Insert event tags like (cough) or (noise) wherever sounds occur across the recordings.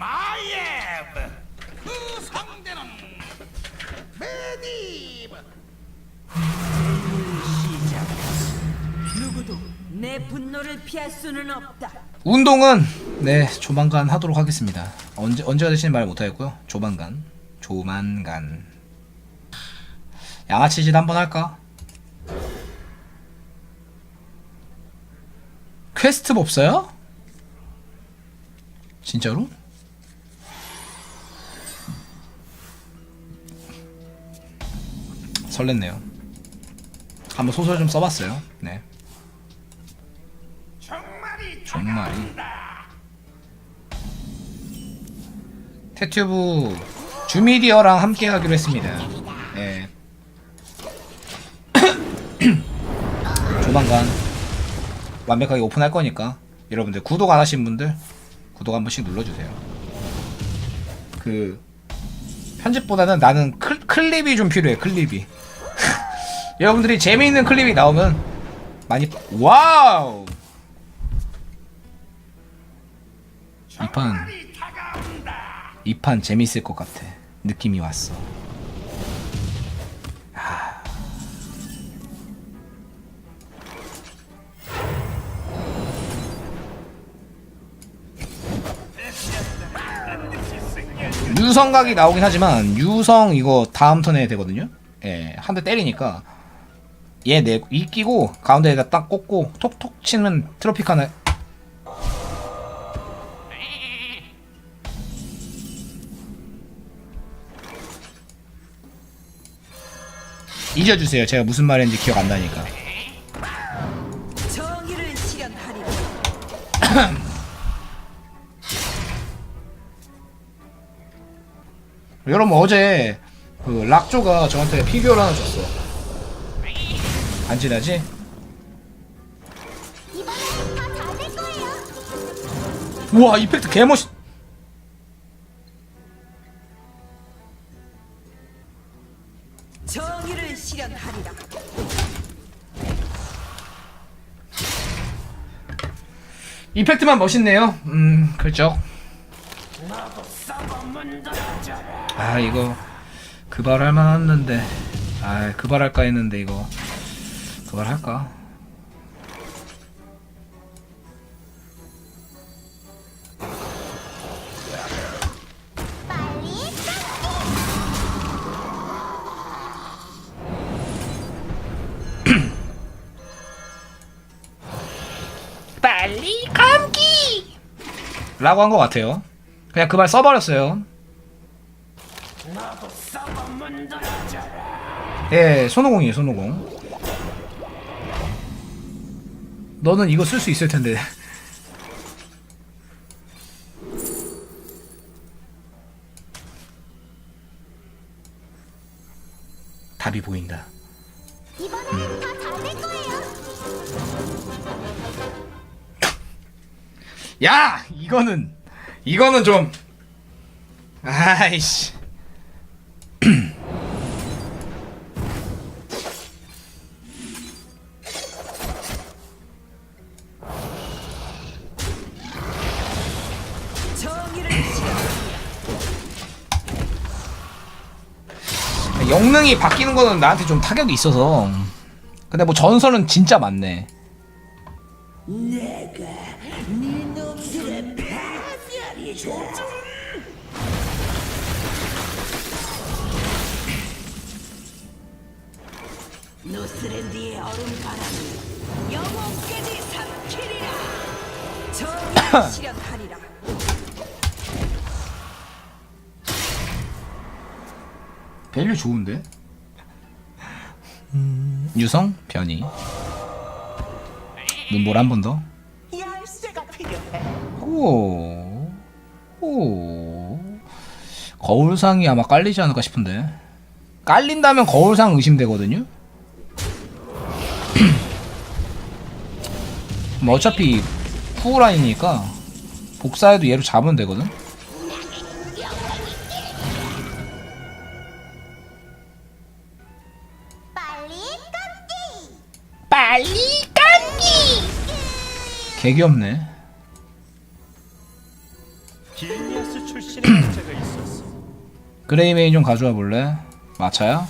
마예브 그 상대는 메디브 누구도 내 분노를 피할 수는 없다. 운동은 네 조만간 하도록 하겠습니다. 언제 언제가 되시는 말 못하겠고요. 조만간 조만간 양아치짓 한번 할까? 퀘스트 없어요? 진짜로? 설렜네요. 한번 소설 좀 써봤어요. 네. 정말이 정말이. 태튜브 주미디어랑 함께 하기로 했습니다. 예. (clears throat) 조만간 완벽하게 오픈할 거니까 여러분들 구독 안 하신 분들 구독 한 번씩 눌러주세요. 그 편집보다는 나는 클, 클립이 좀 필요해 클립이. 여러분들이 재미있는 클립이 나오면 많이 와우 이판 정말이 다가온다 이판 재밌을 것 같아. 느낌이 왔어. 하. 유성각이 나오긴 하지만 유성 이거 다음 턴에 되거든요. 예, 한 대 때리니까 얘 내 이 끼고 가운데에다 딱 꽂고 톡톡 치면 트로피카나 잊어주세요. 제가 무슨 말했는지 기억 안 나니까. (clears throat) 여러분 어제 그 락조가 저한테 피규어를 하나 줬어. 안 지나지? 우와 이펙트 개멋있. 정의를 실현하리라. 이펙트만 멋있네요. 음 그렇죠. 아 이거 그발 할 만했는데 아 그발 할까 했는데 이거 그발 할까? 빨리 빨리 감기! 라고 한 것 같아요. 그냥 그 말 써버렸어요. 예 손오공이에요 손오공 너는 이거 쓸 수 있을 텐데. 답이 보인다. 이번엔 다잘될 거예요. 야 이거는 이거는 좀 아이씨 (clears throat) 영능이 바뀌는 거는 나한테 좀 타격이 있어서 근데 뭐 전설은 진짜 많네. 노스랜드의 얼음 바람이 영혼까지 삼키리라. 정의를 실현하리라. 밸류 좋은데 유성 변이 눈볼 한 번 더. 필요해. 오. 오. 거울상이 아마 깔리지 않을까 싶은데. 깔린다면 거울상 의심되거든요. (clears throat) 뭐 어차피 쿠라이니까 복사해도 얘로 잡으면 되거든. 빨리 감기. 개 귀엽네. 길니아스 출신의 남자가 있었어. (clears throat) 그레이메인 좀 가져와 볼래? 마차야?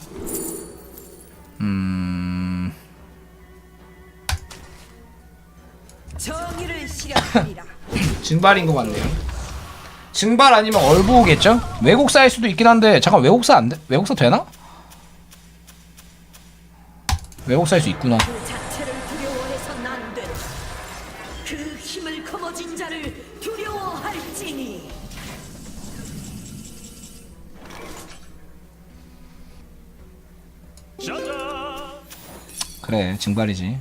음... 정의를. (clears throat) 증발인 것 같네요. 증발 아니면 얼부겠죠? 외국사일 수도 있긴 한데 잠깐 외국사 안 돼? 외국사 되나? 외국사일 수 있구나. 그래 증발이지.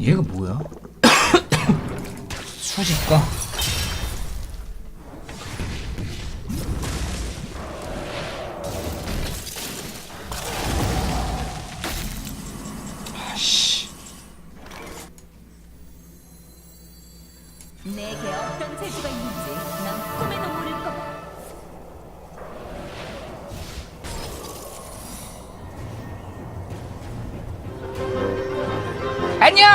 얘가 뭐야? (coughs) 수집가? 아씨. 내게 어떤 재주가 있는 안녕.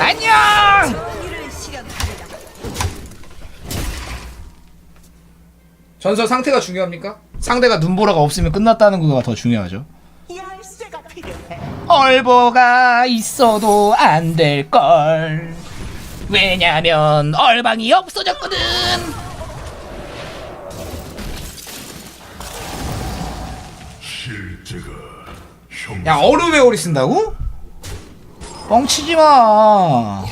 안녕. 전설 상태가 중요합니까? 상대가 눈보라가 없으면 끝났다는 거가 더 중요하죠. 열쇠가 필요해. 얼보가 있어도 안 될 걸. 왜냐면 얼방이 없어졌거든. 실제가 형 야 얼음에 오리 쓴다고? 뻥치지 마.